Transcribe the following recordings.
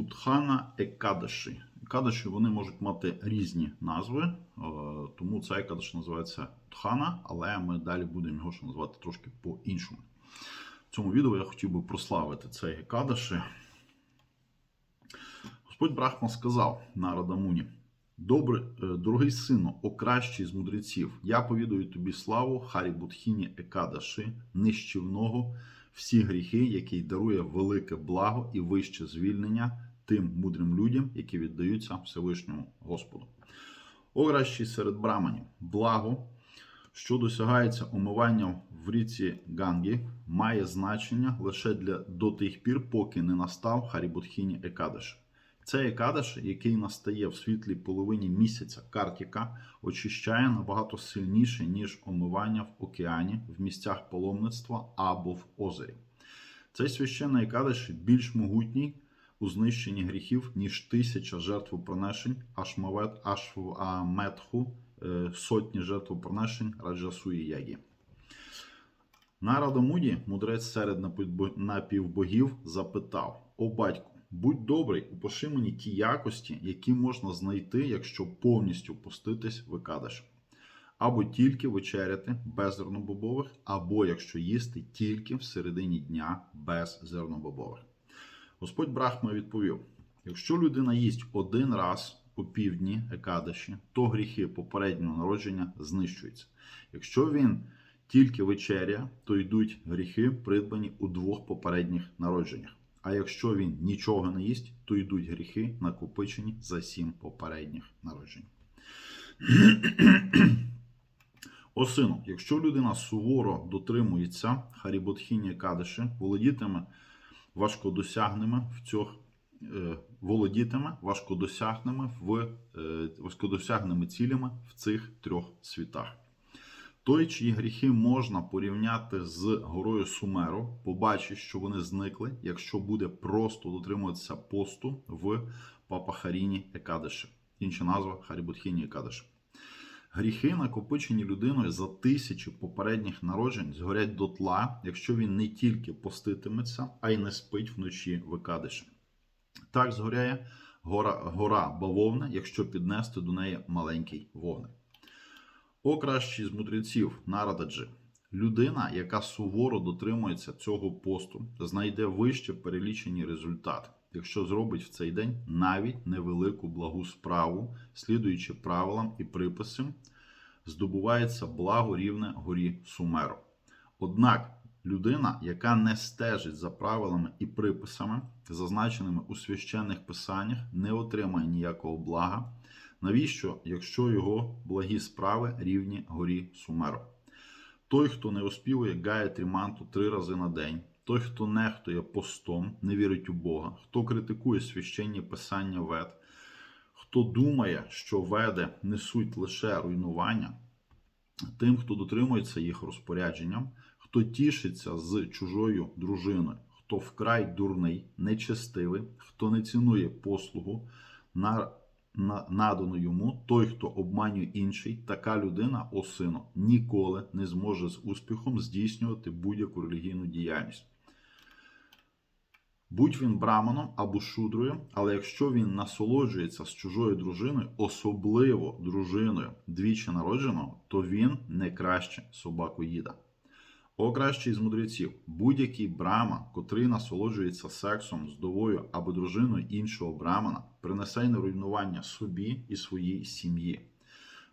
Утхана Екадаші. Екадаші вони можуть мати різні назви, е, тому ця Екадаш називається Утхана, але ми далі будемо його ще називати трошки по-іншому. В цьому відео я хотів би прославити цей Екадаші. Господь Брахма сказав Нарадамуні: Добре, е, дорогий сину, о кращий з мудреців, я повідаю тобі славу Харі Будхіні Екадаши, нищівного, всі гріхи, який дарує велике благо і вище звільнення тим мудрим людям, які віддаються Всевишньому Господу. О кращий серед браманів, благо, що досягається умиванням в ріці Гангі, має значення лише для до тих пір, поки не настав Харібутхіні Екадаш. Цей Екадаш, який настає в світлій половині місяця Картіка, очищає набагато сильніше, ніж омивання в океані, в місцях паломництва або в озері. Цей священний Екадаш більш могутній у знищенні гріхів, ніж тисяча жертвоприношень Ашмавет, Ашметху, е, сотні жертвоприношень Раджасуї Ягі. Нарада Муді, мудрець серед напівбогів, запитав: О батьку, будь добрий, упиши мені ті якості, які можна знайти, якщо повністю пуститись в Екадаш. Або тільки вечеряти без зернобобових, або якщо їсти тільки в середині дня без зернобобових. Господь Брахма відповів: якщо людина їсть один раз у півдні Екадаші, то гріхи попереднього народження знищуються. Якщо він тільки вечеря, то йдуть гріхи, придбані у двох попередніх народженнях. А якщо він нічого не їсть, то йдуть гріхи, накопичені за сім попередніх народжень. О сину, якщо людина суворо дотримується Харіботхіні Кадиші, володітиме важкодосягними в цьох е, володітиме важкодосягними в е, важкодосягними цілями в цих трьох світах. Той, чиї гріхи можна порівняти з горою Сумеру, побачить, що вони зникли, якщо буде просто дотримуватися посту в Папахаріні Екадеші. Інша назва Харібутхіні Екадеші. Гріхи, накопичені людиною за тисячі попередніх народжень, згорять дотла, якщо він не тільки поститиметься, а й не спить вночі в Екадеші. Так згоряє гора, гора бавовна, якщо піднести до неї маленький вогник. О кращий з мудреців Нарададжи. Людина, яка суворо дотримується цього посту, знайде вище перелічені результати, якщо зробить в цей день навіть невелику благу справу, слідуючи правилам і приписам, здобувається благо рівне горі Сумеру. Однак людина, яка не стежить за правилами і приписами, зазначеними у священних писаннях, не отримає ніякого блага. Навіщо, якщо його благі справи рівні горі Сумеру? Той, хто не оспівує Гаятрі манту три рази на день, той, хто нехтує постом, не вірить у Бога, хто критикує священні писання вед, хто думає, що веди несуть лише руйнування, тим, хто дотримується їх розпорядженням, хто тішиться з чужою дружиною, хто вкрай дурний, нечестивий, хто не цінує послугу, на на- надану йому, той, хто обманює інший, така людина, о сину, ніколи не зможе з успіхом здійснювати будь-яку релігійну діяльність. Будь він браманом або шудрою, але якщо він насолоджується з чужою дружиною, особливо дружиною двічі народженого, то він не краще собакоїда. О кращий з мудреців, будь-який браман, котрий насолоджується сексом з довою або дружиною іншого брамана, принесе на руйнування собі і своїй сім'ї.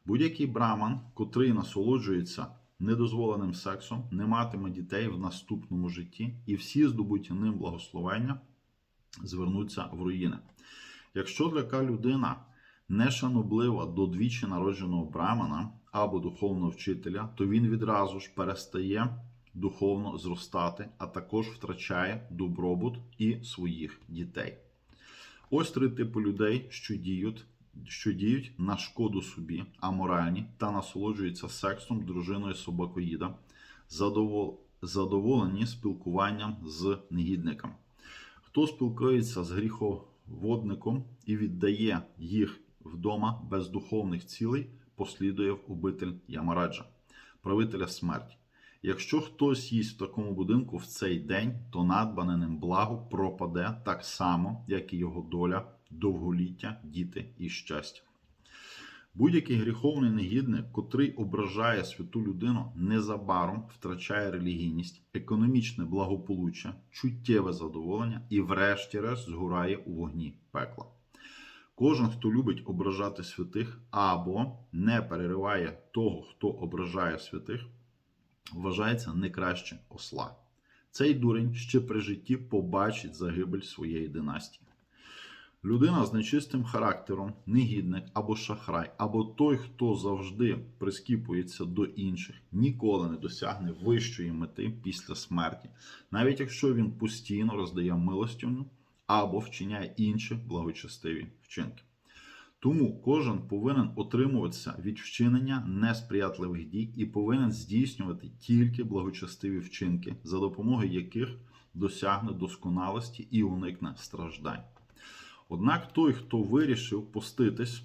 Будь-який браман, котрий насолоджується недозволеним сексом, не матиме дітей в наступному житті, і всі здобуті ним благословення звернуться в руїни. Якщо така людина нешаноблива до двічі народженого брамана або духовного вчителя, то він відразу ж перестає духовно зростати, а також втрачає добробут і своїх дітей. Ось три типи людей, що діють, що діють на шкоду собі, аморальні та насолоджуються сексом дружиною собакоїда, задовол... задоволені спілкуванням з негідником. Хто спілкується з гріховодником і віддає їх вдома без духовних цілей, послідує в убитель Ямараджа, правителя смерті. Якщо хтось їсть в такому будинку в цей день, то надбане ним благо пропаде так само, як і його доля, довголіття, діти і щастя. Будь-який гріховний негідник, котрий ображає святу людину, незабаром втрачає релігійність, економічне благополуччя, чуттєве задоволення і, врешті-решт, згорає у вогні пекла. Кожен, хто любить ображати святих або не перериває того, хто ображає святих, вважається не краще осла. Цей дурень ще при житті побачить загибель своєї династії. Людина з нечистим характером, негідник або шахрай, або той, хто завжди прискіпується до інших, ніколи не досягне вищої мети після смерті, навіть якщо він постійно роздає милостиню або вчиняє інші благочестиві вчинки. Тому кожен повинен отримуватися від вчинення несприятливих дій і повинен здійснювати тільки благочестиві вчинки, за допомогою яких досягне досконалості і уникне страждань. Однак той, хто вирішив поститись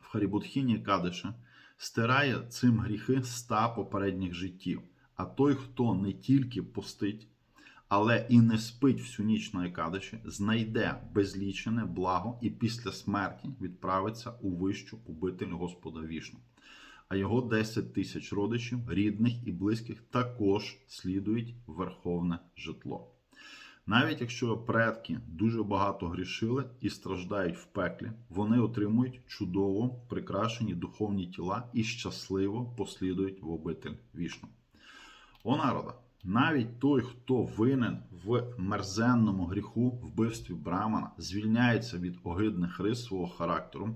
в Харібутхіні Кадиша, стирає цим гріхи ста попередніх життів. А той, хто не тільки постить, але і не спить всю ніч на Екадиші, знайде безлічене благо і після смерті відправиться у вищу обитель Господа вішну. А його 10 тисяч родичів, рідних і близьких також слідують верховне житло. Навіть якщо предки дуже багато грішили і страждають в пеклі, вони отримують чудово прикрашені духовні тіла і щасливо послідують в обитель вішну. О народа! Навіть той, хто винен в мерзенному гріху вбивстві Брамана, звільняється від огидних рис свого характеру,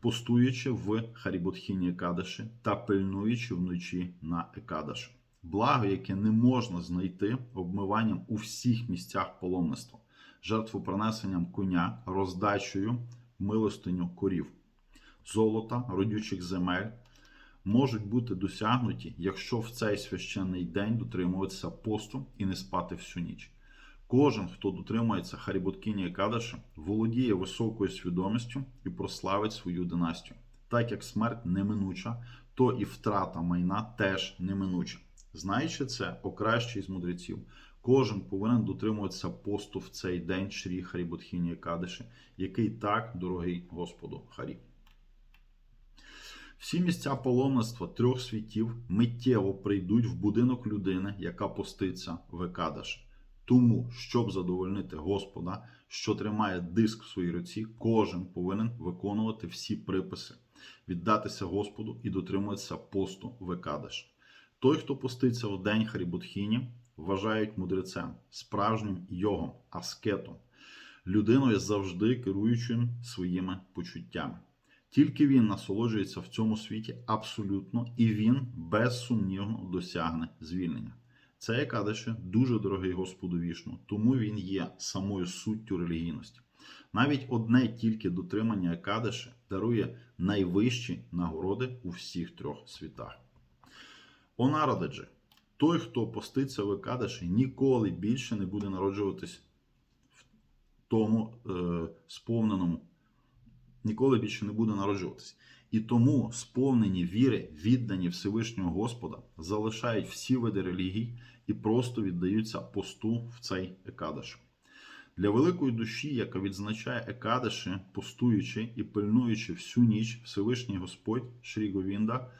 постуючи в Харібутхіні Екадаші та пильнуючи вночі на Екадаші. Благо, яке не можна знайти обмиванням у всіх місцях паломництва, жертвопринесенням коня, роздачею милостиню корів, золота, родючих земель, можуть бути досягнуті, якщо в цей священний день дотримуватися посту і не спати всю ніч. Кожен, хто дотримується Харібуткіні Кадаша, володіє високою свідомістю і прославить свою династію. Так як смерть неминуча, то і втрата майна теж неминуча. Знаючи це, о кращий з мудреців, кожен повинен дотримуватися посту в цей день Шрі Харібутхіні Кадиші, який так дорогий Господу Харі. Всі місця паломництва трьох світів миттєво прийдуть в будинок людини, яка поститься в Екадаш. Тому, щоб задовольнити Господа, що тримає диск в своїй руці, кожен повинен виконувати всі приписи, віддатися Господу і дотримуватися посту в Екадаш. Той, хто поститься в день Харібутхіні, вважають мудрецем, справжнім йогом, аскетом, людиною завжди керуючим своїми почуттями. Тільки він насолоджується в цьому світі абсолютно, і він безсумнівно досягне звільнення. Це Екадеше дуже дорогий Господу вішну, тому він є самою суттю релігійності. Навіть одне тільки дотримання Екадеше дарує найвищі нагороди у всіх трьох світах. О народедже, той, хто поститься в Екадеші, ніколи більше не буде народжуватись в тому е, сповненому, ніколи більше не буде народжуватись. І тому сповнені віри, віддані Всевишнього Господа, залишають всі види релігій і просто віддаються посту в цей Екадеш. Для великої душі, яка відзначає Екадеші, постуючи і пильнуючи всю ніч, Всевишній Господь Шрі Говінда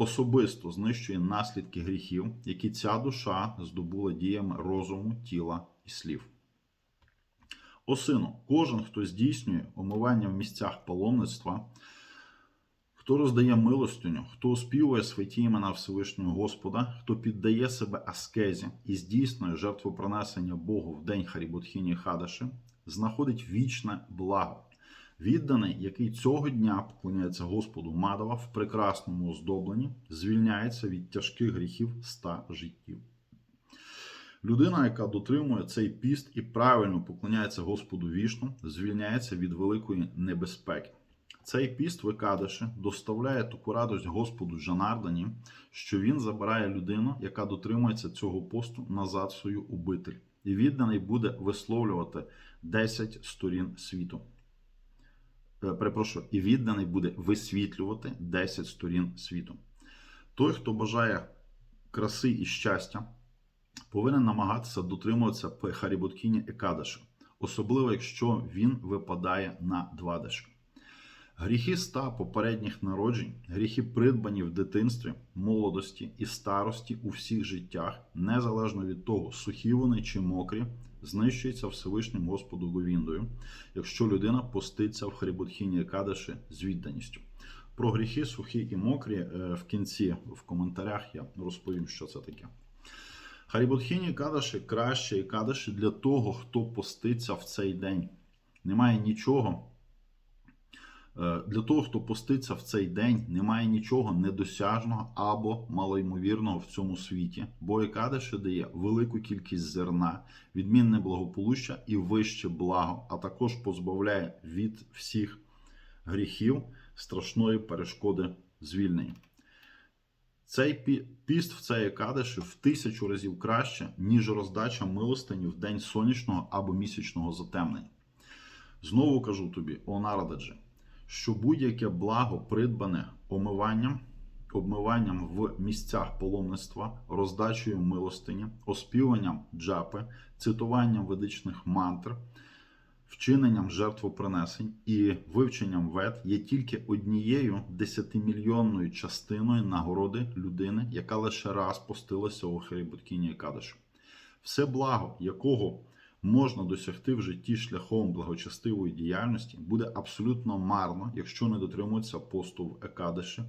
особисто знищує наслідки гріхів, які ця душа здобула діями розуму, тіла і слів. О сину, кожен, хто здійснює омивання в місцях паломництва, хто роздає милостиню, хто оспівує святі імена Всевишнього Господа, хто піддає себе аскезі і здійснює жертвопронесення Богу в день Харібутхіні Хадаши, знаходить вічне благо. Відданий, який цього дня поклоняється Господу Мадава в прекрасному оздобленні, звільняється від тяжких гріхів ста життів. Людина, яка дотримує цей піст і правильно поклоняється Господу вішну, звільняється від великої небезпеки. Цей піст Викадиши доставляє таку радость Господу Джанардані, що він забирає людину, яка дотримується цього посту назад в свою убитель, і відданий буде висловлювати 10 сторін світу. Е, Перепрошую, і відданий буде висвітлювати 10 сторін світу. Той, хто бажає краси і щастя, повинен намагатися дотримуватися Харібуткіні Екадаші, особливо якщо він випадає на двадаші. Гріхи ста попередніх народжень, гріхи придбані в дитинстві, молодості і старості у всіх життях, незалежно від того, сухі вони чи мокрі, знищуються Всевишнім Господу Говіндою, якщо людина поститься в Харібутхіні Кадаші з відданістю. Про гріхи сухі і мокрі е, в кінці в коментарях я розповім, що це таке. Харібутхіні Кадаші краще і кадаші для того, хто поститься в цей день. Немає нічого. Е, Для того, хто поститься в цей день, немає нічого недосяжного або малоймовірного в цьому світі, бо Екадаші дає велику кількість зерна, відмінне благополуччя і вище благо, а також позбавляє від всіх гріхів страшної перешкоди звільнення. Цей піст в цей Екадиші в тисячу разів краще, ніж роздача милостині в день сонячного або місячного затемнення. Знову кажу тобі, о народедже, що будь-яке благо придбане омиванням, обмиванням в місцях паломництва, роздачею милостині, оспіванням джапи, цитуванням ведичних мантр, вчиненням жертвопринесень і вивченням вет є тільки однією десятимільйонною частиною нагороди людини, яка лише раз постилася у Херібуткіні Кадишу. Все благо, якого можна досягти в житті шляхом благочестивої діяльності, буде абсолютно марно, якщо не дотримується посту в Екадиші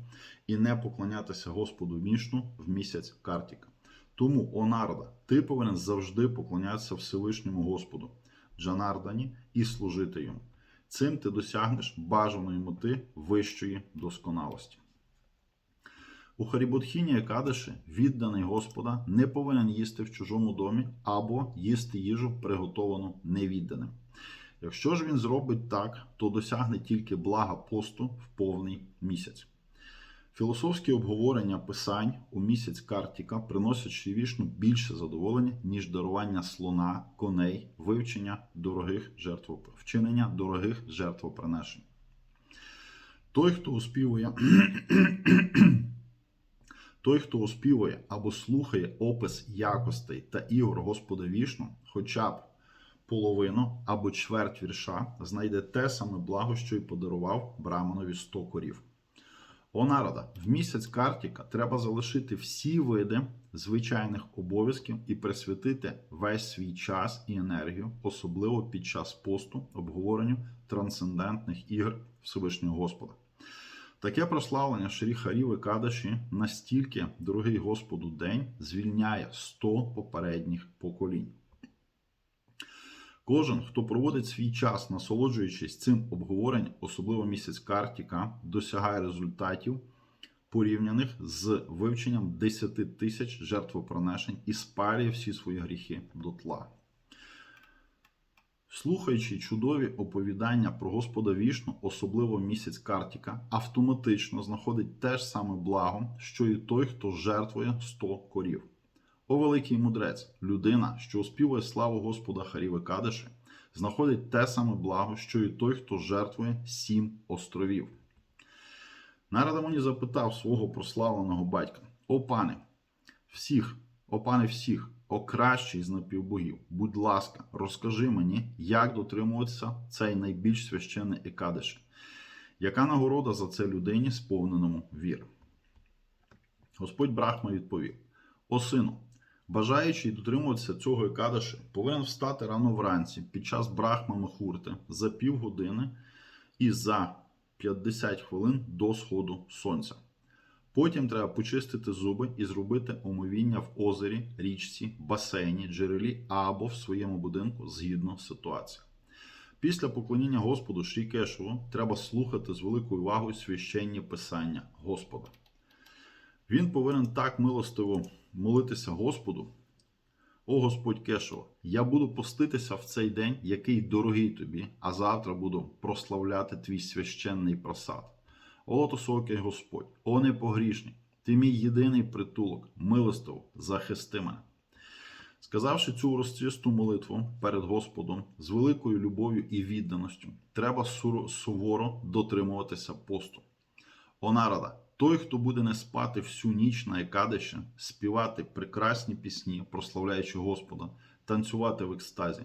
і не поклонятися Господу Мішну в місяць Картіка. Тому, о народа, ти повинен завжди поклонятися Всевишньому Господу. Джанардані і служити йому. Цим ти досягнеш бажаної мети вищої досконалості. У Харібутхіні Екадиші відданий Господа не повинен їсти в чужому домі або їсти їжу, приготовану невідданим. Якщо ж він зробить так, то досягне тільки блага посту в повний місяць. Філософські обговорення писань у місяць Картіка приносять Шрівішну більше задоволення, ніж дарування слона, коней, вивчення дорогих жертв, вчинення дорогих жертвоприношень. Той, хто оспівує, той, хто оспівує або слухає опис якостей та ігор Господа Вішну, хоча б половину або чверть вірша, знайде те саме благо, що й подарував Браманові 100 корів. О народа, в місяць Картіка треба залишити всі види звичайних обов'язків і присвятити весь свій час і енергію, особливо під час посту, обговоренню трансцендентних ігр Всевишнього Господа. Таке прославлення Шрі Харіви Кадаші настільки дорогий Господу день звільняє 100 попередніх поколінь. Кожен, хто проводить свій час, насолоджуючись цим обговоренням, особливо місяць Картіка, досягає результатів, порівняних з вивченням 10 тисяч жертвоприношень і спалює всі свої гріхи до тла. Слухаючи чудові оповідання про Господа Вішну, особливо місяць Картіка, автоматично знаходить те ж саме благо, що і той, хто жертвує 100 корів. О великий мудрець, людина, що оспівує славу Господа Харіви Кадиші, знаходить те саме благо, що і той, хто жертвує сім островів. Нарада мені запитав свого прославленого батька: О пане, всіх, о пане всіх, о кращий з напівбогів, будь ласка, розкажи мені, як дотримуватися цей найбільш священний Екадиш. Яка нагорода за це людині, сповненому віри? Господь Брахма відповів: О сину, бажаючий дотримуватися цього Екадаші, повинен встати рано вранці під час Брахма Мехурти за півгодини і за 50 хвилин до сходу сонця. Потім треба почистити зуби і зробити омовіння в озері, річці, басейні, джерелі або в своєму будинку згідно ситуації. Після поклоніння Господу Шрі Кешеву треба слухати з великою увагою священні писання Господа. Він повинен так милостиво молитися Господу. О Господь Кешева, я буду поститися в цей день, який дорогий тобі, а завтра буду прославляти твій священний просад. О лотосокий Господь, о непогрішний, ти мій єдиний притулок, милостив, захисти мене. Сказавши цю розчисту молитву перед Господом з великою любов'ю і відданістю, треба суворо дотримуватися посту. О нарада, Той, хто буде не спати всю ніч на Екадиші, співати прекрасні пісні, прославляючи Господа, танцювати в екстазі,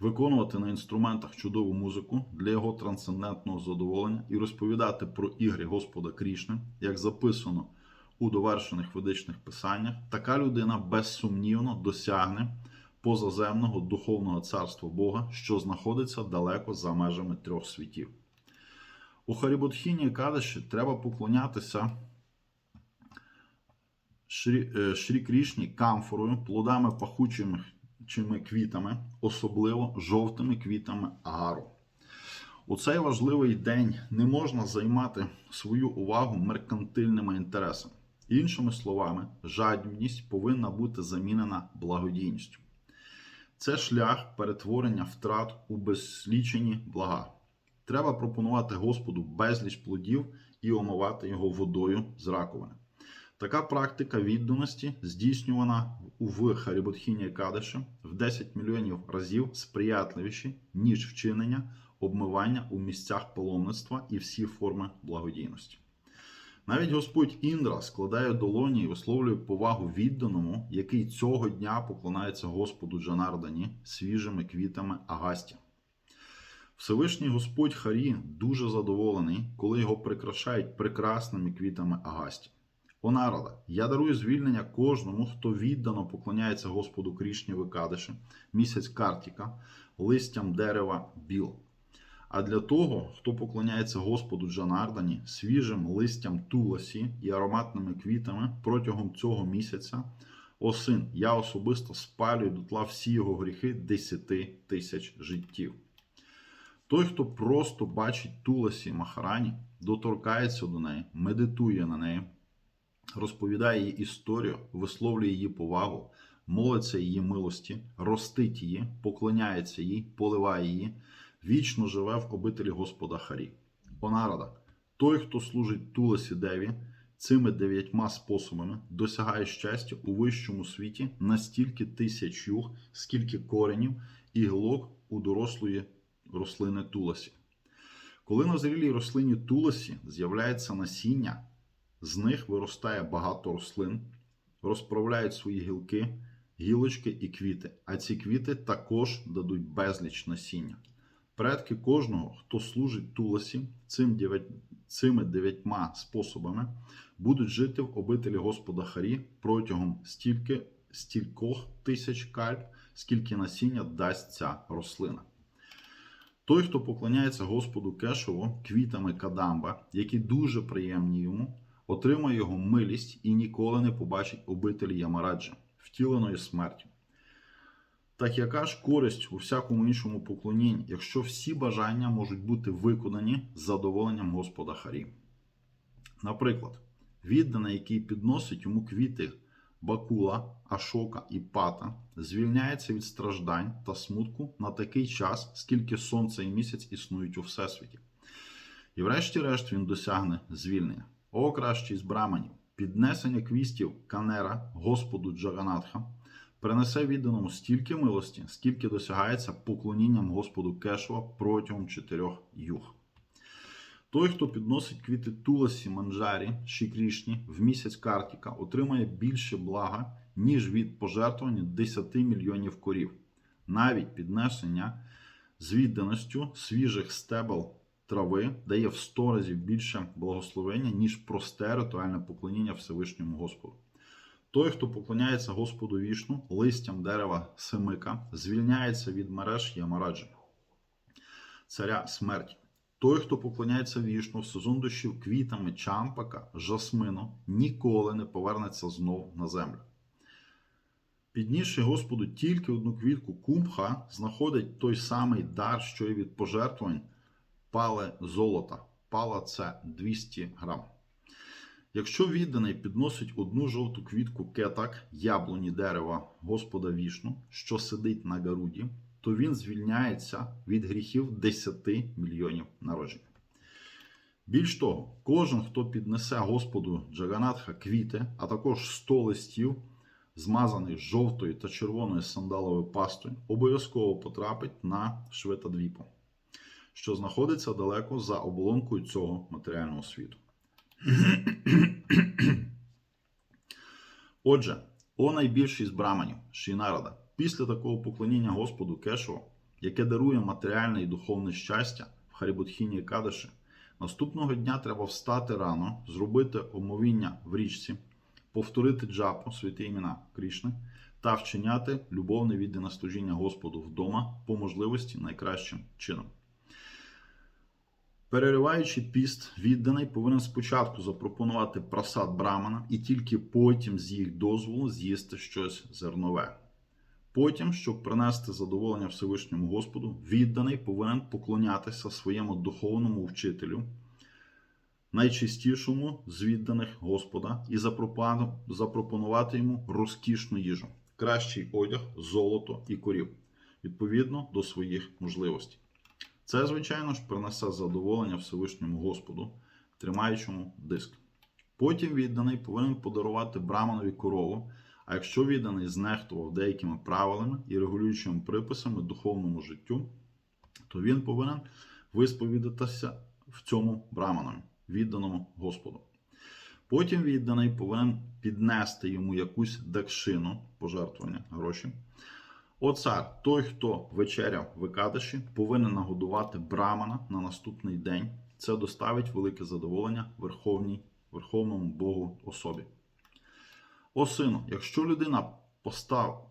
виконувати на інструментах чудову музику для його трансцендентного задоволення і розповідати про ігри Господа Крішни, як записано у довершених ведичних писаннях, така людина безсумнівно досягне позаземного духовного царства Бога, що знаходиться далеко за межами трьох світів. У Харібутхіні Кадиші треба поклонятися Шрі, е, Шрі Крішні камфорою, плодами пахучими чими квітами, особливо жовтими квітами агару. У цей важливий день не можна займати свою увагу меркантильними інтересами. Іншими словами, жадібність повинна бути замінена благодійністю. Це шлях перетворення втрат у безлічені блага. Треба пропонувати Господу безліч плодів і омивати його водою з раковини. Така практика відданості здійснювана в Харібутхіні Кадиші в 10 мільйонів разів сприятливіші, ніж вчинення обмивання у місцях паломництва і всі форми благодійності. Навіть Господь Індра складає долоні і висловлює повагу відданому, який цього дня поклонається Господу Джанардані свіжими квітами Агасті. Всевишній Господь Харі дуже задоволений, коли його прикрашають прекрасними квітами Агасті. О народа, я дарую звільнення кожному, хто віддано поклоняється Господу Крішні Викадиші, місяць Картіка, листям дерева біл. А для того, хто поклоняється Господу Джанардані, свіжим листям туласі і ароматними квітами протягом цього місяця, о син, я особисто спалюю дотла всі його гріхи десяти тисяч життів. Той, хто просто бачить туласі Махарані, доторкається до неї, медитує на неї, розповідає її історію, висловлює її повагу, молиться її милості, ростить її, поклоняється їй, поливає її, вічно живе в обителі Господа Харі. Онарада, той, хто служить Туласі Деві, цими дев'ятьма способами досягає щастя у вищому світі настільки тисяч юг, скільки коренів і гілок у дорослої рослини Туласі. Коли на зрілій рослині Туласі з'являється насіння, з них виростає багато рослин, розправляють свої гілки, гілочки і квіти, а ці квіти також дадуть безліч насіння. Предки кожного, хто служить Туласі, цими дев'ятьма способами будуть жити в обителі Господа Харі протягом стільки, стількох тисяч кальп, скільки насіння дасть ця рослина. Той, хто поклоняється Господу Кешову квітами Кадамба, які дуже приємні йому, отримає його милість і ніколи не побачить обителі Ямараджа, втіленої смертю. Так яка ж користь у всякому іншому поклонінні, якщо всі бажання можуть бути виконані з задоволенням Господа Харі? Наприклад, відданий, який підносить йому квіти Бакула, Ашока і Пата, звільняється від страждань та смутку на такий час, скільки сонце і місяць існують у всесвіті. І врешті-решт він досягне звільнення. О, кращий з браманів, піднесення квістів Канера Господу Джаганатха принесе відданому стільки милості, скільки досягається поклонінням Господу Кешова протягом чотирьох юг. Той, хто підносить квіти Туласі Манджарі Шікрішні в місяць Картіка, отримає більше блага, ніж від пожертвування 10 мільйонів корів. Навіть піднесення з відданістю свіжих стебел трави дає в 100 разів більше благословення, ніж просте ритуальне поклоніння Всевишньому Господу. Той, хто поклоняється Господу вішну, листям дерева Семика, звільняється від мереж Ямараджі, царя смерті. Той, хто поклоняється вішну в сезон дощів квітами чампака, жасмину, ніколи не повернеться знов на землю. Піднісши Господу тільки одну квітку кумха, знаходить той самий дар, що і від пожертвувань пале золота. Пала це 200 грам. Якщо відданий підносить одну жовту квітку кетак, яблуні дерева Господа вішну, що сидить на гаруді, то він звільняється від гріхів 10 мільйонів народжень. Більш того, кожен, хто піднесе Господу Джаганатха квіти, а також 100 листів, змазаних жовтою та червоною сандаловою пастою, обов'язково потрапить на Шветадвіпу, що знаходиться далеко за оболонкою цього матеріального світу. Отже, о найбільший з браманів, Шінарада, після такого поклоніння Господу Кешова, яке дарує матеріальне і духовне щастя в Харібутхіні Кадиші, наступного дня треба встати рано, зробити омовіння в річці, повторити джапу, святі імена Крішни, та вчиняти любовне віддане служіння Господу вдома по можливості найкращим чином. Перериваючи піст, відданий повинен спочатку запропонувати просад брамана і тільки потім з їх дозволу з'їсти щось зернове. Потім, щоб принести задоволення Всевишньому Господу, відданий повинен поклонятися своєму духовному вчителю, найчистішому з відданих Господа, і запропонувати йому розкішну їжу, кращий одяг, золото і корів, відповідно до своїх можливостей. Це, звичайно ж, принесе задоволення Всевишньому Господу, тримаючому диск. Потім відданий повинен подарувати браманові корову, а якщо відданий знехтував деякими правилами і регулюючими приписами духовному життю, то він повинен висповідатися в цьому браманові, відданому Господу. Потім відданий повинен піднести йому якусь дакшину, пожертвування гроші. О той, хто вечеряв в повинен нагодувати брамана на наступний день. Це доставить велике задоволення Верховній, Верховному Богу особі. О сину, якщо людина постав,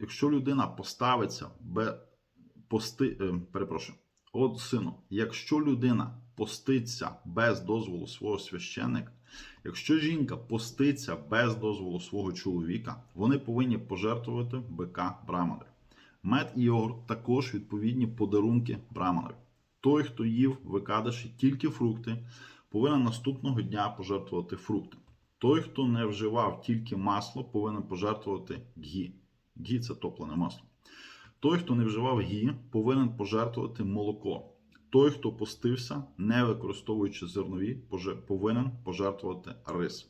якщо людина поставиться бе, пости, е, перепрошую, От сину, якщо людина поститься без дозволу свого священника, якщо жінка поститься без дозволу свого чоловіка, вони повинні пожертвувати бика браманові. Мед і йогурт також відповідні подарунки браманові. Той, хто їв в Екадаші тільки фрукти, повинен наступного дня пожертвувати фрукти. Той, хто не вживав тільки масло, повинен пожертвувати гі. Гі це топлене масло. Той, хто не вживав гі, повинен пожертвувати молоко. Той, хто постився, не використовуючи зернові, повинен пожертвувати рис.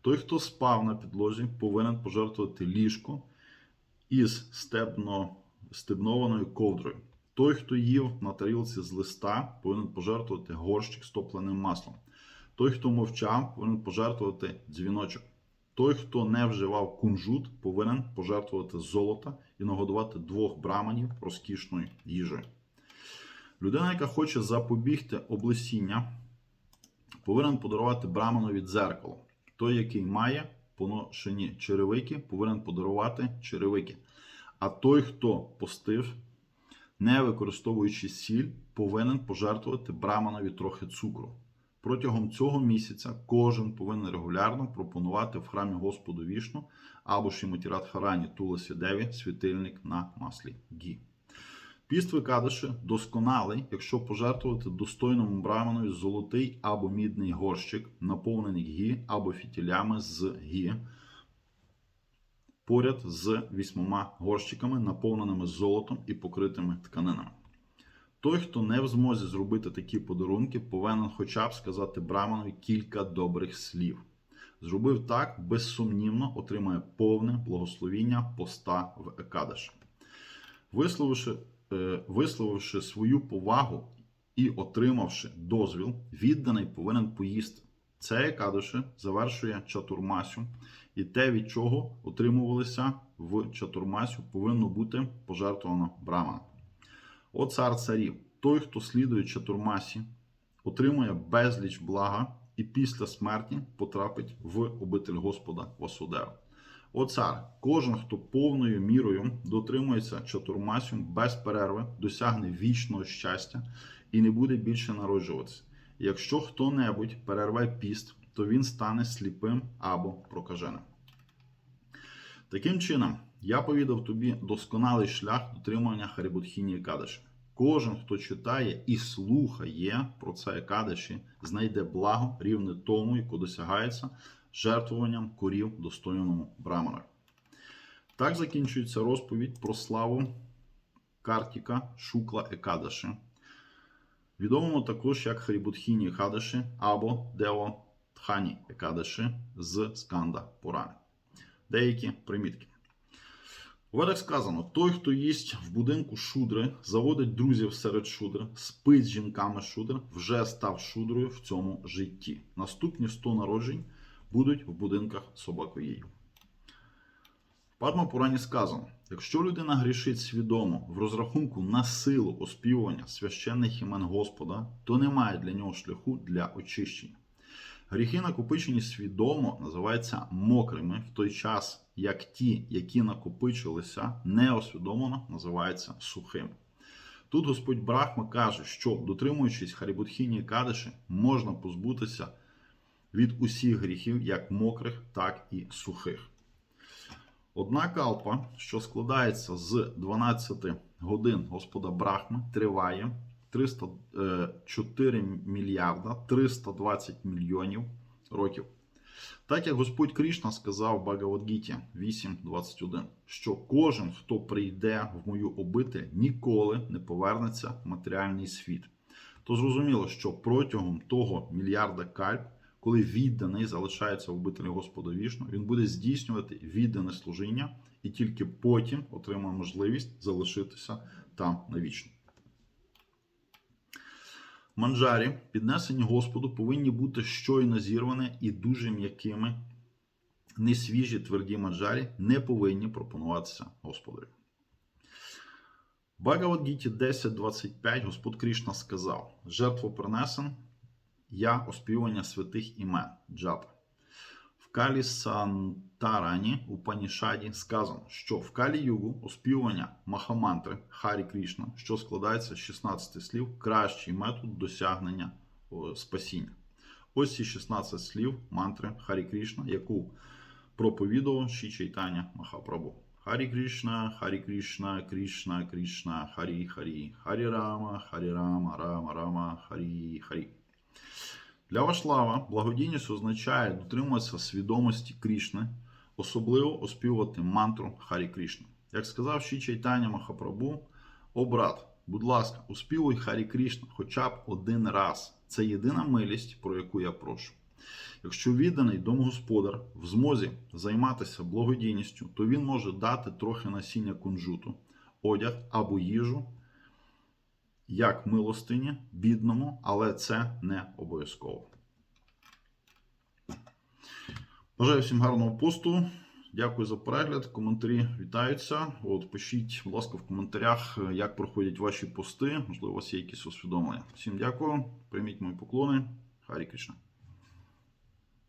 Той, хто спав на підлозі, повинен пожертвувати ліжко із стебно, стебнованою ковдрою. Той, хто їв на тарілці з листа, повинен пожертвувати горщик з топленим маслом. Той, хто мовчав, повинен пожертвувати дзвіночок. Той, хто не вживав кунжут, повинен пожертвувати золото і нагодувати двох браманів розкішною їжею. Людина, яка хоче запобігти облесіння, повинен подарувати браманові дзеркало. Той, який має поношені черевики, повинен подарувати черевики. А той, хто постив, не використовуючи сіль, повинен пожертвувати браманові трохи цукру. Протягом цього місяця кожен повинен регулярно пропонувати в храмі Господу Вішну або Шіматі Радхарані Туласі Деві світильник на маслі гі. Піст Викадиши досконалий, якщо пожертвувати достойному браманові золотий або мідний горщик, наповнений гі або фітілями з гі, поряд з вісьмома горщиками, наповненими золотом і покритими тканинами. Той, хто не в змозі зробити такі подарунки, повинен хоча б сказати Браманові кілька добрих слів. Зробив так, безсумнівно отримає повне благословіння поста в Екадеш. Висловивши, висловивши свою повагу і отримавши дозвіл, відданий повинен поїсти. Це Екадеші завершує чатурмасю, і те, від чого отримувалися в чатурмасю, повинно бути пожертвовано Браманом. О цар царів, той, хто слідує чатурмасі, отримує безліч блага і після смерті потрапить в обитель Господа Васудева. О цар, кожен, хто повною мірою дотримується чатурмасю без перерви, досягне вічного щастя і не буде більше народжуватися. Якщо хто-небудь перерве піст, то він стане сліпим або прокаженим. Таким чином, я повідав тобі досконалий шлях дотримання Харібутхіні Кадиші. Кожен, хто читає і слухає про це Екадиші, знайде благо рівне тому, яке досягається жертвуванням корів достойному браману. Так закінчується розповідь про славу Картіка Шукла Екадаші, відомому також як Харібутхіні Екадаші або Део Тхані Екадаші з Сканда Пурани. Деякі примітки. У ведах сказано: той, хто їсть в будинку шудри, заводить друзів серед шудр, спить з жінками шудр, вже став шудрою в цьому житті. Наступні 100 народжень будуть в будинках собакоїв. В Падмапурані сказано: якщо людина грішить свідомо в розрахунку на силу оспівування священних імен Господа, то немає для нього шляху для очищення. Гріхи, накопичені свідомо, називаються мокрими, в той час як ті, які накопичилися неосвідомлено, називаються сухими. Тут Господь Брахма каже, що, дотримуючись Харібутхіні Кадиші, можна позбутися від усіх гріхів, як мокрих, так і сухих. Одна калпа, що складається з 12 годин Господа Брахми, триває 304 мільярда 320 мільйонів років. Так як Господь Крішна сказав в Багавадгіті 8.21, що кожен, хто прийде в мою обитель, ніколи не повернеться в матеріальний світ. То зрозуміло, що протягом того мільярда кальп, коли відданий залишається в обителі Господа вішну, він буде здійснювати віддане служіння і тільки потім отримає можливість залишитися там навічно. Манджарі, піднесені Господу, повинні бути щойно зірвані і дуже м'якими. Несвіжі тверді манджарі не повинні пропонуватися Господові. Багавадгіті 10.25 Господь Крішна сказав: жертву принесен я оспівання святих імен Джапа. В Калі Сантарані у Панішаді сказано, що в Калі Югу оспівування Махамантри Харі Крішна, що складається з 16 слів, кращий метод досягнення спасіння. Ось ці 16 слів мантри Харі Крішна, яку проповідував Ші Чайтаня Махапрабу. Харі Кришна, Харі Кришна, Кришна, Кришна, Харі Харі, Харі Рама, Харі Рама, Рама, Рама, Харі Харі. Для Вашлава благодійність означає дотримуватися свідомості Крішни, особливо оспівувати мантру Харі Крішна. Як сказав Ші Чайтаня Махапрабу, о брат, будь ласка, оспівуй Харі Крішна хоча б один раз. Це єдина милість, про яку я прошу. Якщо відданий домогосподар в змозі займатися благодійністю, то він може дати трохи насіння кунжуту, одяг або їжу як милостині бідному, але це не обов'язково. Бажаю всім гарного посту. Дякую за перегляд. Коментарі вітаються. От пишіть, будь ласка, в коментарях, як проходять ваші пости. Можливо, у вас є якісь усвідомлення. Всім дякую. Прийміть мої поклони. Харі Кришна.